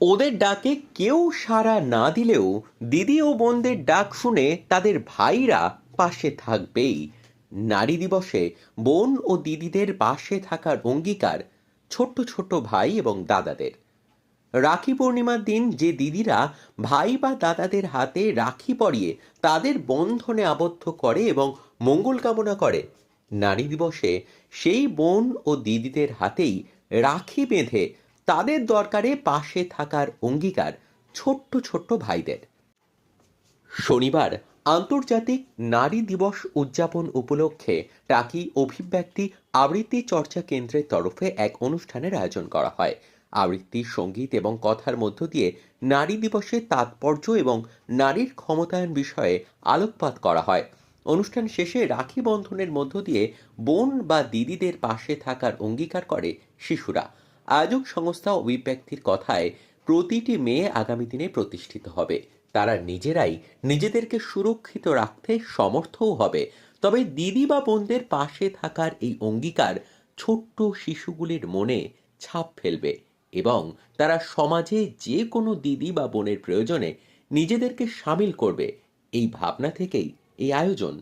ওদের ডাকে কেউ সাড়া না দিলেও দিদি ও বোনদের ডাক শুনে তাদের ভাইরা পাশে থাকবেই। নারী দিবসে বোন ও দিদিদের পাশে থাকার অঙ্গীকার ছোট্ট ছোট্ট ভাই এবং দাদাদের। রাখি পূর্ণিমার দিন যে দিদিরা ভাই বা দাদাদের হাতে রাখি পরিয়ে তাদের বন্ধনে আবদ্ধ করে এবং মঙ্গল কামনা করে, নারী দিবসে সেই বোন ও দিদিদের হাতেই রাখি বেঁধে তাদের দরকারে পাশে থাকার অঙ্গীকার ছোট্ট ছোট্ট ভাইদের। শনিবার আন্তর্জাতিক নারী দিবস উদযাপন উপলক্ষে টাকি অভিব্যক্তি আবৃত্তি চর্চা কেন্দ্রের তরফে এক অনুষ্ঠানের আয়োজন করা হয়। আবৃত্তি, সংগীত এবং কথার মধ্য দিয়ে নারী দিবসের তাৎপর্য এবং নারীর ক্ষমতায়ন বিষয়ে আলোকপাত করা হয়। অনুষ্ঠান শেষে রাখি বন্ধনের মধ্য দিয়ে বোন বা দিদিদের পাশে থাকার অঙ্গীকার করে শিশুরা। আয়োজক সংস্থা অভিব্যক্তির কথায় প্রতিটি মেয়ে আগামী দিনে প্রতিষ্ঠিত হবে। তারা নিজেরাই নিজেদেরকে সুরক্ষিত রাখতে সমর্থও হবে। তবে দিদি বা বোনদের পাশে থাকার এই অঙ্গীকার ছোট্ট শিশুগুলির মনে ছাপ ফেলবে এবং তারা সমাজে যে কোনো দিদি বা বোনের প্রয়োজনে নিজেদেরকে সামিল করবে। এই ভাবনা থেকেই এই আয়োজন